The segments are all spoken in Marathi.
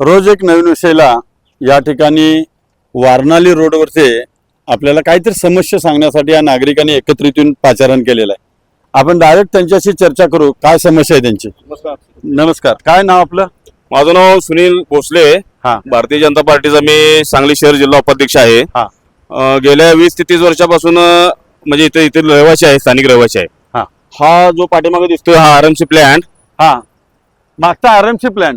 रोज एक नवीन विषयाला या ठिकाणी वारणाली रोडवरचे आपल्याला काहीतरी समस्या सांगण्यासाठी या नागरिकांनी एकत्रित येऊन पाचारण केलेलं आहे. आपण डायरेक्ट त्यांच्याशी चर्चा करू काय समस्या आहे त्यांची? नमस्कार. नमस्कार. काय नाव आपलं? माझं नाव सुनील भोसले. हा. भारतीय जनता पार्टीचा मी सांगली शहर जिल्हा उपाध्यक्ष आहे. हा. अं, गेल्या वीस ते तीस वर्षापासून अं, म्हणजे इथे इथे रहिवासी आहे स्थानिक रहिवासी आहे. हा. हा जो पाठीमागे दिसतोय हा आरएमसी प्लॅन्ट हा. मागचा आरएमसी प्लॅन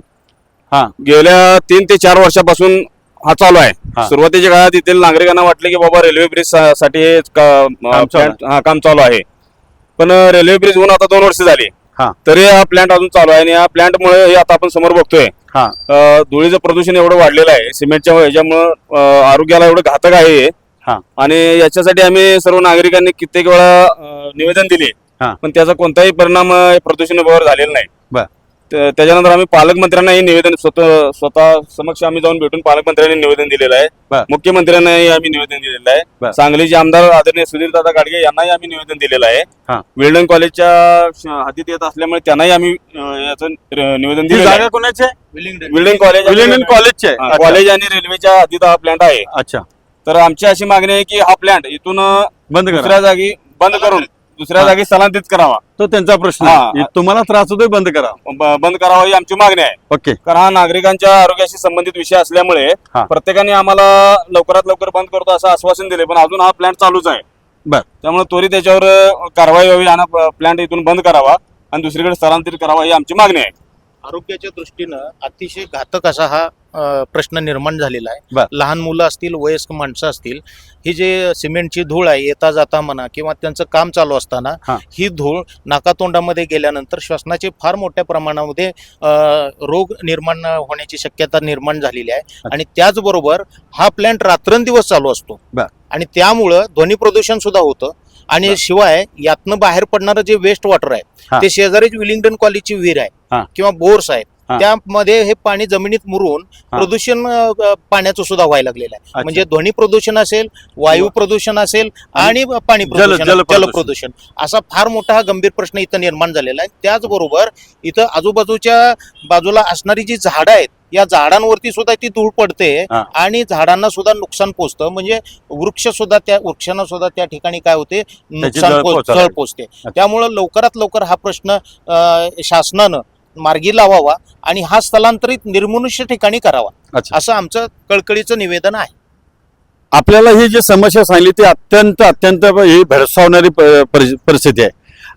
हा. गेल्या तीन ते चार वर्षापासून हा चालू. आहे. सुरुवातीच्या काळात येथील नागरिकांना वाटले की बाबा रेल्वे ब्रिजसाठी हे काम चालू आहे. पण रेल्वे ब्रिज होऊन आता दोन वर्ष झाली. तरी हा प्लॅन्ट अजून चालू आहे आणि या प्लॅन्ट मुळे हे आता आपण समोर बघतोय. हा. धुळीचं प्रदूषण एवढं वाढलेलं आहे. सिमेंटच्या ह्याच्यामुळं आरोग्याला एवढं घातक आहे आणि याच्यासाठी आम्ही सर्व नागरिकांनी कित्येक वेळा निवेदन दिले. पण त्याचा कोणताही परिणाम प्रदूषणावर झालेला नाही. त्याच्यानंतर आम्ही पालकमंत्र्यांनाही निवेदन स्वतः स्वतः समक्ष आम्ही जाऊन भेटून पालकमंत्र्यांनी निवेदन दिलेलं आहे. बर. मुख्यमंत्र्यांनाही आम्ही निवेदन दिलेलं बर. आहे सांगलीचे आमदार आदरणीय सुधीर दादा गाडगे यांनाही आम्ही निवेदन दिलेलं आहे. हा. विल्डन कॉलेजच्या श- हद्दीत येत असल्यामुळे त्यांनाही आम्ही अ, याचं र- निवेदन ही दिलेलं जागा आहे. कोणाची आहे? विल्डन कॉलेज विलियन कॉलेजची आहे. हा, अच्छा. कॉलेज आणि रेल्वेच्या हद्दीत हा प्लॅन्ट आहे. अच्छा. तर आमची अशी मागणी आहे की हा प्लॅन्ट इथून अ, बंद करा. दुसऱ्या जागी बंद करून दुसऱ्या. जागी स्थलांतरित करावा. तो त्यांचा प्रश्न हा. तुम्हाला त्रास होतोय बंद करा. ब- बंद करावा ही आमची मागणी आहे. ओके. कारण हा नागरिकांच्या आरोग्याशी संबंधित विषय असल्यामुळे हा. प्रत्येकाने आम्हाला लवकरात लवकर बंद करतो असं आश्वासन दिले पण अजून हा प्लॅन्ट चालूच आहे. बर. त्यामुळे त्वरित त्याच्यावर अ, कारवाई व्हावी आणि प्लॅन्ट इथून बंद करावा आणि दुसरीकडे स्थलांतरित करावा ही आमची मागणी आहे. आरोग्याच्या दृष्टीनं अतिशय घातक असा हा प्रश्न निर्माण झालेला. आहे लहान मुलं असतील वयस्क माणसं असतील ही जे सिमेंटची धूळ आहे येता जाता म्हणा किंवा त्यांचं काम चालू असताना हा. धूळ नाकातोंडामध्ये गेल्यानंतर श्वसनाचे फार मोठ्या प्रमाणामध्ये रोग निर्माण होण्याची शक्यता निर्माण झालेली आहे आणि त्याचबरोबर हा प्लॅन्ट रात्रंदिवस चालू असतो. आणि त्यामुळं ध्वनी प्रदूषण सुद्धा होतं आणि. शिवाय यातनं बाहेर पडणारं जे वेस्ट वॉटर. आहे ते शेजारीच विलिंग्टन कॉलेजची विहीर. आहे किंवा बोर्स आहेत. त्यामध्ये हे पाणी जमिनीत मुरून. प्रदूषण पाण्याचं सुद्धा व्हायला लागलेलं. आहे म्हणजे ध्वनी प्रदूषण असेल वायू प्रदूषण असेल आणि पाणी प्रदूषण. जल प्रदूषण असा फार मोठा हा गंभीर प्रश्न इथं निर्माण झालेला आहे त्याचबरोबर इथं आजूबाजूच्या बाजूला असणारी जी झाडं आहेत या झाडांवरती सुद्धा ती धूळ पडते. आणि झाडांना सुद्धा नुकसान पोचतं. म्हणजे वृक्ष सुद्धा त्या वृक्षांना सुद्धा त्या ठिकाणी काय होते? नुकसान जळ पोचते. त्यामुळं लवकरात लवकर हा प्रश्न शासनानं मार्गी लावावा आणि हा स्थलांतरित निर्मनुष्य ठिकाणी करावा. असं आमचं कळकळीचं निवेदन आहे. आपल्याला ही जी समस्या सांगली ती अत्यंत अत्यंत ही भेडसावणारी परिस्थिती आहे.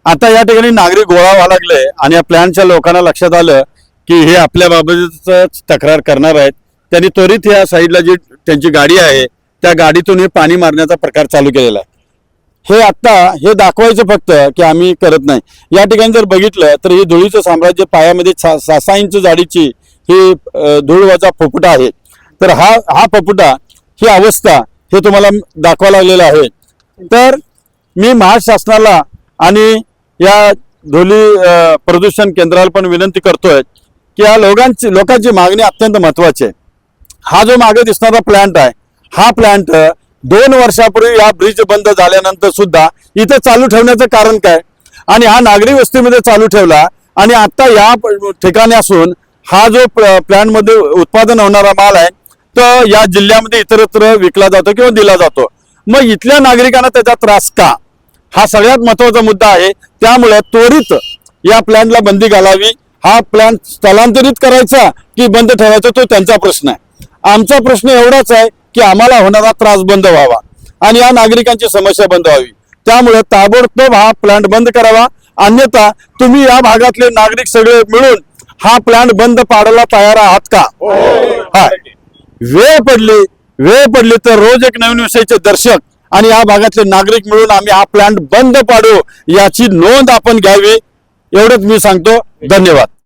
आता या ठिकाणी नागरिक गोळा व्हायला लागले आणि या प्लॅनच्या लोकांना लक्षात आलं की हे आपल्या बाबतच तक्रार करणार आहेत. त्यांनी त्वरित या साईडला जी त्यांची गाडी आहे त्या गाडीतून हे पाणी मारण्याचा प्रकार चालू केलेला आहे. हे आत्ता हे दाखवायचं फक्त की आम्ही करत नाही. या ठिकाणी जर बघितलं तर ही धुळीचं साम्राज्य पायामध्ये सा- सहा इंच जाडीची ही धुळवाचा पोपुटा आहे. तर हा हा फपुटा ही अवस्था हे तुम्हाला दाखवा लागलेलं आहे. तर मी महाराष्ट्र शासनाला आणि या धुली प्रदूषण केंद्राला पण विनंती करतोय की या लोकांची लोकांची मागणी अत्यंत महत्वाची आहे. हा जो मागे दिसणारा प्लांट आहे हा प्लांट दोन वर्षापूर्वी या ब्रिज बंद झाल्यानंतर सुद्धा इथं चालू ठेवण्याचं कारण काय? आणि हा नागरी वस्तीमध्ये चालू ठेवला आणि आता या ठिकाणी असून हा जो प्लॅन्टमध्ये उत्पादन होणारा माल आहे तो या जिल्ह्यामध्ये इतरत्र विकला जातो किंवा दिला जातो. मग इथल्या नागरिकांना त्याचा त्रास का? हा सगळ्यात महत्त्वाचा मुद्दा आहे. त्यामुळे त्वरित या प्लॅनला बंदी घालावी. हा प्लॅन स्थलांतरित करायचा की बंद ठेवायचा तो त्यांचा प्रश्न आहे. आमचा प्रश्न एवढाच आहे की आम्हाला होणारा त्रास बंद व्हावा आणि या नागरिकांची समस्या बंद व्हावी. त्यामुळे ताबडतोब हा प्लांट बंद करावा. अन्यथा तुम्ही या भागातले नागरिक सगळे मिळून हा प्लांट बंद पाडायला तयार आहात का? हा. वेळ पडली वेळ पडली तर रोज एक नवीन विषयाचे दर्शक आणि या भागातले नागरिक मिळून आम्ही हा प्लांट बंद पाडू याची नोंद आपण घ्यावी. एवढंच मी सांगतो. धन्यवाद.